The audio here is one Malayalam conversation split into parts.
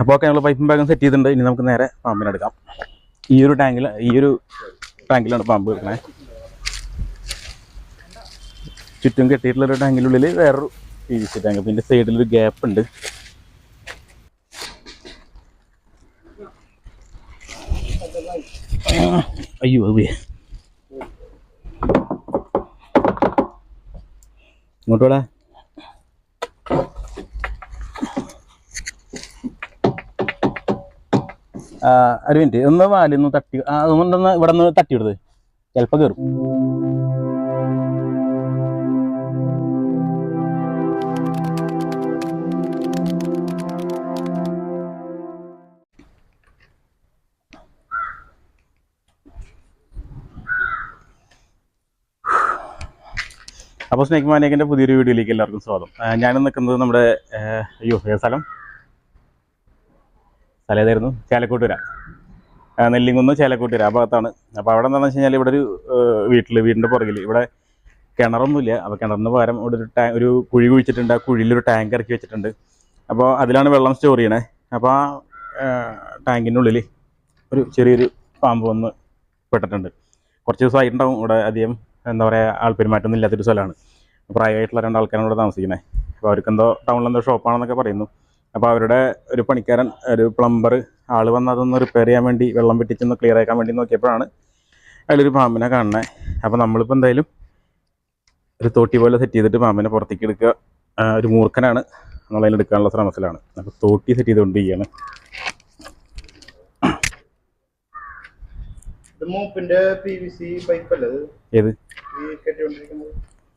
അപ്പോൾ ഒക്കെ ഞങ്ങൾ പൈപ്പും ബാഗും സെറ്റ് ചെയ്തിട്ടുണ്ട്. ഇനി നമുക്ക് നേരെ പാമ്പിനെടുക്കാം ഈ ഒരു ടാങ്കിൽ ഈ ഒരു ടാങ്കിലാണ് പാമ്പ് വെക്കണേ. ചുറ്റും കെട്ടിയിട്ടുള്ള ഒരു ടാങ്കിനുള്ളിൽ വേറൊരു പി വി സി ടാങ്ക് പിന്നെ സൈഡിലൊരു ഗ്യാപ്പ് ഉണ്ട്. അയ്യോ പോയി. ഇങ്ങോട്ടോടാ ഒരു മിനിറ്റ്. ഒന്ന് വാലിന്ന് തട്ടി. അതുകൊണ്ടൊന്ന് ഇവിടെ നിന്ന് തട്ടിവിടുത് ചിലപ്പോൾ കയറും അപ്പോൾ സ്നേക് മാനിയക്കിന്റെ പുതിയൊരു വീഡിയോയിലേക്ക് എല്ലാവർക്കും സ്വാഗതം. ഞാൻ നിൽക്കുന്നത് നമ്മുടെ അയ്യോ സ്ഥലം? സ്ഥലം ഏതായിരുന്നു ചേലക്കോട്ടുര നെല്ലിങ്കുന്ന് ചേലക്കോട്ടുര ആ ഭാഗത്താണ്. അപ്പോൾ അവിടെ എന്താണെന്ന് വെച്ച് കഴിഞ്ഞാൽ ഇവിടെ ഒരു വീട്ടിൽ വീടിന്റെ പുറകിൽ ഇവിടെ കിണറൊന്നുമില്ല. അപ്പോൾ കിണറിന് പകരം ഇവിടെ ഒരു ടാ ഒരു കുഴി കുഴിച്ചിട്ടുണ്ട്. ആ കുഴിയിലൊരു ടാങ്ക് ഇറക്കി വെച്ചിട്ടുണ്ട്. അപ്പോൾ അതിലാണ് വെള്ളം സ്റ്റോർ ചെയ്യണേ. അപ്പോൾ ആ ടാങ്കിന്റെ ഉള്ളിൽ ഒരു ചെറിയൊരു പാമ്പ് വന്ന് പെട്ടിട്ടുണ്ട്. കുറച്ച് ദിവസമായിട്ടുണ്ടാവും ഇവിടെ അധികം എന്താ പറയുക ആൾപ്പെരുമാറ്റമൊന്നും ഇല്ലാത്തൊരു സ്ഥലമാണ്. പ്രായമായിട്ടുള്ള രണ്ടാൾക്കാരാണ് ഇവിടെ താമസിക്കുന്നത് അപ്പോൾ അവർക്കെന്തോ ടൗണിലെന്തോ ഷോപ്പാണെന്നൊക്കെ പറയുന്നു. അപ്പോൾ അവരുടെ ഒരു പണിക്കാരൻ ഒരു പ്ലംബർ ആൾ വന്ന് അതൊന്ന് റിപ്പയർ ചെയ്യാൻ വേണ്ടി വെള്ളം വെട്ടിച്ചൊന്ന് ക്ലിയർ ആക്കാൻ വേണ്ടി നോക്കിയപ്പോഴാണ് അതിലൊരു പാമ്പിനെ കാണുന്നത് അപ്പോൾ നമ്മളിപ്പോൾ എന്തായാലും ഒരു തോട്ടി പോലെ സെറ്റ് ചെയ്തിട്ട് പാമ്പിനെ പുറത്തേക്ക് എടുക്കുക. ഒരു മൂർഖനാണ്. നമ്മളതിൽ എടുക്കാനുള്ള ശ്രമത്തിലാണ്. അപ്പോൾ തോട്ടി സെറ്റ് ചെയ്തുകൊണ്ടിരിക്കുകയാണ്. മൂപ്പിന്റെ ഏത്?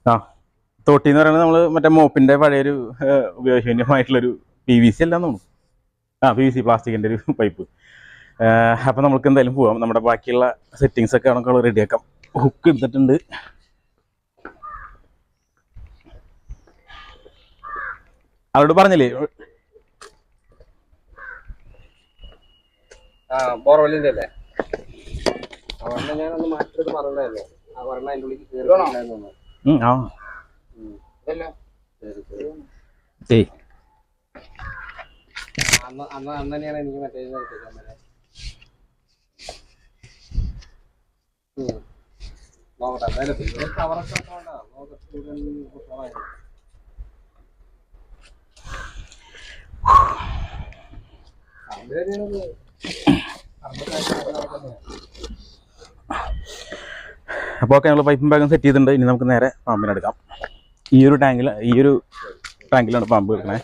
ആ തോട്ടി എന്ന് പറയുന്നത് നമ്മൾ മറ്റേ മോപ്പിന്റെ പഴയൊരു ഉപയോഗശൂന്യമായിട്ടുള്ളൊരു പി വി സി അല്ലാന്ന് തോന്നുന്നു. ആ പി വി സി പ്ലാസ്റ്റിക്കിന്റെ ഒരു പൈപ്പ്. അപ്പോൾ നമുക്ക് എന്തായാലും പോവാം. നമ്മുടെ ബാക്കിയുള്ള സെറ്റിങ്സ് ഒക്കെ നമുക്ക് റെഡിയാക്കാം ഹുക്ക് എടുത്തിട്ടുണ്ട്. അവരോട് പറഞ്ഞില്ലേ? ആ ബോർവെല്ലിന്റെ അല്ലേ അവരുടെ ഞാനൊന്ന് മാറ്റിട്ട് പറഞ്ഞതല്ലേ ആ പറഞ്ഞ അതിന്റെ ഉള്ളിൽ കയറി വേണോ? ഉണ്ടായിരുന്നു ഉം, ആ ഇതല്ല ഏയ് അന്ന് അന്ന് അന്ന് തന്നെയാണ് എനിക്ക് എടുത്തത് അന്നേരം. ഉം. നോക്കട്ടെ എന്തായാലും ഇവിടെ കവറൊക്കെ വെച്ചോണ്ടാ. നോക്കട്ടെ. അറുപത്താറ് നടക്കുന്നത്. അപ്പോൾ ഞങ്ങൾ പൈപ്പും ബാഗും സെറ്റ് ചെയ്തിട്ടുണ്ട് ഇനി നമുക്ക് നേരെ പാമ്പിനെടുക്കാം ഈ ഒരു ടാങ്കിൽ ഈ ഒരു ടാങ്കിലാണ് പാമ്പ് എടുക്കണേ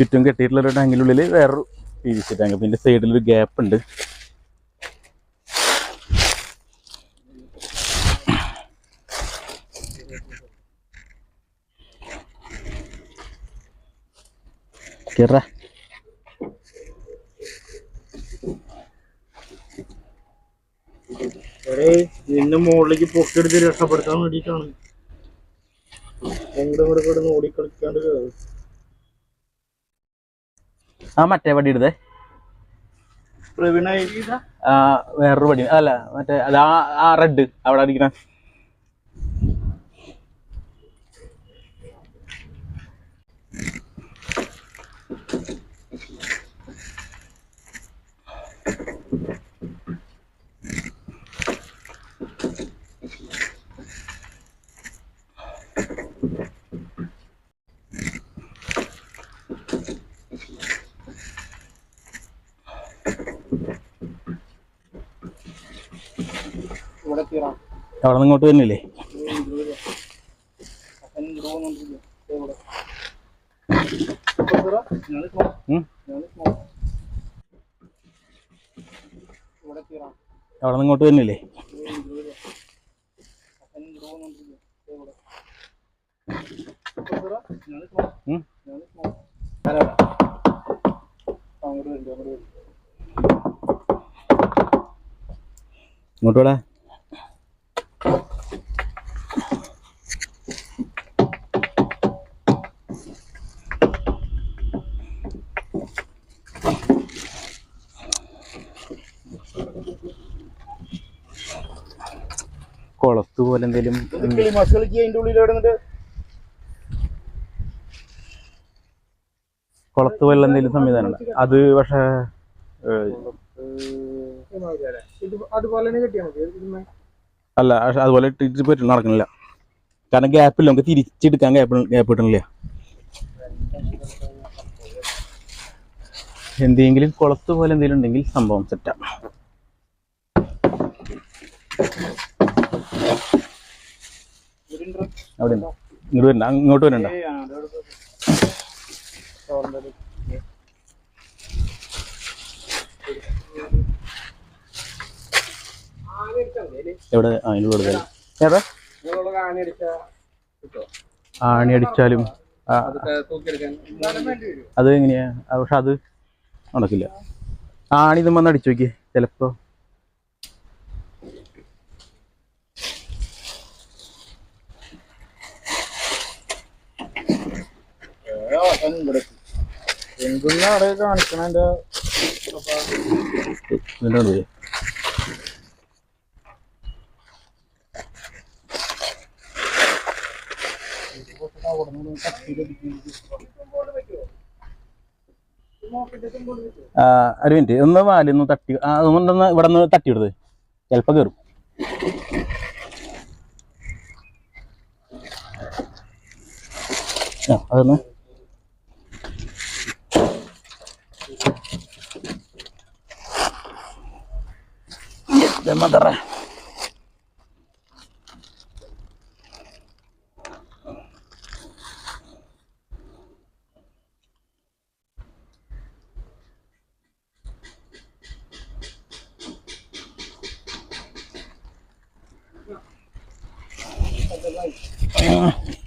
ചുറ്റും കെട്ടിയിട്ടുള്ള ഒരു ടാങ്കിനുള്ളിൽ വേറൊരു പി വി സി ടാങ്ക് പിന്നെ സൈഡിലൊരു ഗ്യാപ്പ് ഉണ്ട്. മുകളിലേക്ക് പൊക്കെടുത്ത് രക്ഷപ്പെടുത്താൻ വേണ്ടിട്ടാണ് എങ്ങോട്ടും ഇങ്ങോട്ടും കിടന്ന് ഓടിക്കളിക്കാണ്ട്. ആ മറ്റേ വടി ആ വേറൊരു വടി. അല്ല മറ്റേ ആ റെഡ് അവിടെ അടിക്കണ. അവിടെ നിന്ന് ഇങ്ങോട്ട് തന്നെയല്ലേ അവിടെ നിന്ന് ഇങ്ങോട്ട് തന്നെയല്ലേ ഇങ്ങോട്ട് വേടാ. പോലെ എന്തെങ്കിലും കൊളത്ത് പോലെ എന്തെങ്കിലും സംവിധാനം അത് പക്ഷേ അല്ല പക്ഷെ അതുപോലെ ഇട്ടിട്ട് പറ്റില്ല നടക്കണില്ല. കാരണം ഗ്യാപ്പില്ല നമുക്ക് തിരിച്ചെടുക്കാൻ ഗ്യാപ്പ് ഗ്യാപ്പ് കിട്ടണില്ല എന്തെങ്കിലും കൊളത്ത് പോലെ എന്തെങ്കിലും ഉണ്ടെങ്കിൽ സംഭവം സെറ്റാണ് അവിടെ. ഇങ്ങോട്ട് വരണ്ട ഇങ്ങോട്ട് വരണ്ട. എവിടെ? അതിന് കൂടുതൽ ഏതാ? ആണി അടിച്ചാലും അത് എങ്ങനെയാ പക്ഷെ അത് നടക്കില്ല. ആണി ഇതും വന്ന് അടിച്ചു നോക്കി ചിലപ്പോ മിനിറ്റ് ഒന്ന് വാലൊന്ന് തട്ടി. അതുകൊണ്ടൊന്ന് ഇവിടെ നിന്ന് തട്ടിയിടുത് ചിലപ്പോ കയറും അതൊന്ന് മദറ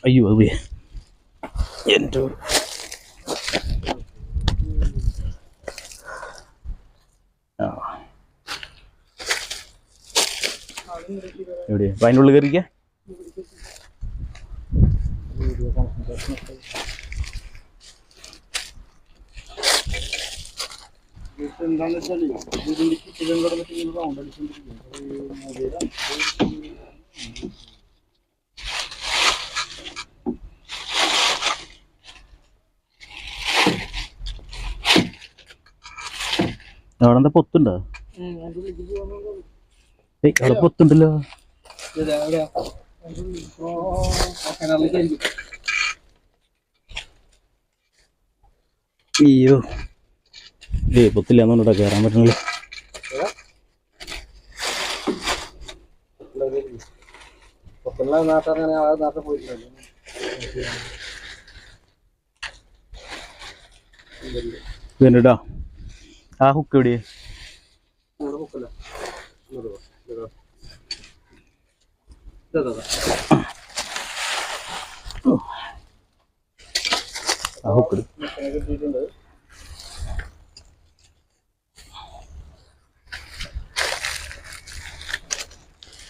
അയ്യോ അത് പോയി എന്റെ ഒരു- ആ എവിടെയാ? അപ്പൊ അതിന്റെ ഉള്ളിൽ കയറിക്ക അവിടെന്താ വെച്ചാൽ ഇതിന്റെ ചുറ്റിലും കിടന്നിട്ട് ഇങ്ങനെ റൗണ്ട് അടിച്ചോണ്ടിരിക്കും അവിടെ എന്താ പൊത്തുണ്ടോ ഏയ് അവിടെ പൊത്തുണ്ടല്ലോ. അയ്യോ. ഏ പൊത്തില്ല എന്നുകൊണ്ടാ കയറാൻ പറ്റണില്ല. നാട്ടുകാരങ്ങനെ ആ ഹുക്ക് എവിടെ ഇവിടെ പൊക്കില്ല ഇങ്ങോട്ട് പോ. ഇതാ. ഇതാ, ഇതാ, ഇതാ. ആ ഹുക്ക് ഇട് കിട്ടിയിട്ടുണ്ട്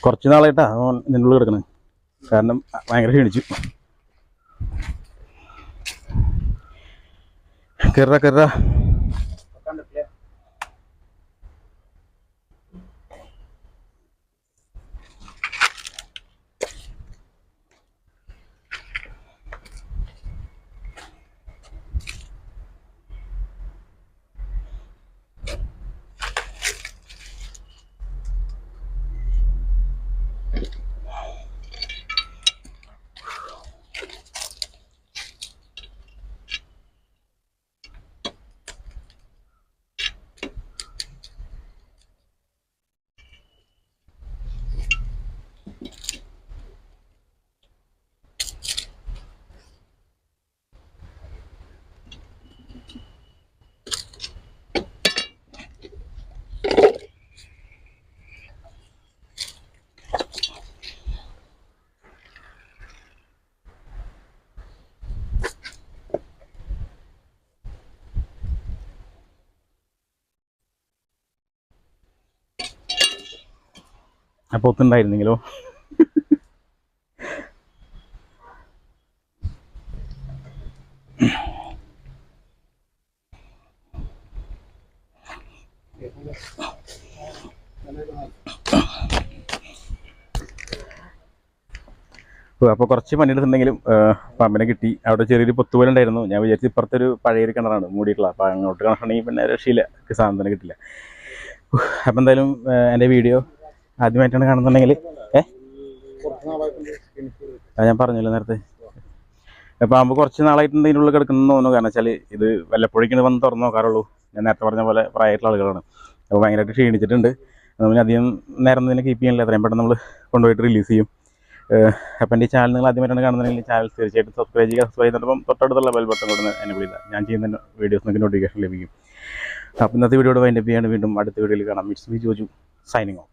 കുറച്ച് നാളായിട്ടാ നിന്നുള്ളിൽ കിടക്കണേ. കാരണം ഭയങ്കര ക്ഷീണിച്ചു. കയറാ കയറാ അപ്പോൾ ഒത്തുണ്ടായിരുന്നെങ്കിലോ? അപ്പോൾ കുറച്ച് പണിയെടുത്തിട്ടുണ്ടെങ്കിലും പമ്പിനെ കിട്ടി. അവിടെ ചെറിയൊരു പൊത്തുപോലെ ഉണ്ടായിരുന്നു. ഞാൻ വിചാരിച്ചു ഇപ്പുറത്തൊരു പഴയൊരു കിണറാണ് മൂടിയിട്ടുള്ള. അപ്പോൾ അങ്ങോട്ട് കണക്കണമെങ്കിൽ പിന്നെ രക്ഷയില്ല. സാധനം കിട്ടില്ല. അപ്പോൾ എന്തായാലും എന്റെ വീഡിയോ ആദ്യമായിട്ടാണ് കാണുന്നുണ്ടെങ്കിൽ. ഏ? ഞാൻ പറഞ്ഞല്ലോ നേരത്തെ. പാമ്പ് കുറച്ച് നാളായിട്ടുണ്ട് ഇതിനുള്ളിൽ കിടക്കുന്നു തോന്നുന്നു. കാരണം വെച്ചാൽ ഇത് വല്ലപ്പോഴേക്കും വന്ന് തുറന്നു നോക്കാറുള്ളൂ. ഞാൻ നേരത്തെ പറഞ്ഞ പോലെ പ്രായമായിട്ടുള്ള ആളുകളാണ്. അപ്പോൾ ഭയങ്കരമായിട്ട് ക്ഷീണിച്ചിട്ടുണ്ട്. നമ്മൾ അധികം നേരം തന്നെ കീപ്പ് ചെയ്യാനില്ല. എത്രയും പെട്ടെന്ന് നമ്മൾ കൊണ്ടുപോയിട്ട് റിലീസ് ചെയ്യും. അപ്പം എന്റെ ചാനൽ നിങ്ങൾ ആദ്യമായിട്ടാണ് കാണുന്നതെങ്കിൽ ചാനൽ തീർച്ചയായിട്ടും സബ്സ്ക്രൈബ് ചെയ്യുക. സബ്സ്ക്രൈബ് ചെയ്തിട്ടപ്പം തൊട്ടടുത്തുള്ള ബെൽ ബട്ടൺ കൊടുന്ന് എന്നെ വിളിക്കുക ഞാൻ ചെയ്യുന്ന വീഡിയോസ് നിങ്ങൾക്ക് നോട്ടിഫിക്കേഷൻ ലഭിക്കും. അപ്പം ഇന്നത്തെ വീഡിയോയുടെ വൈൻഡപ്പ് ചെയ്യാണ്. വീണ്ടും അടുത്ത വീഡിയോയിൽ കാണാം. Miss B Joju signing off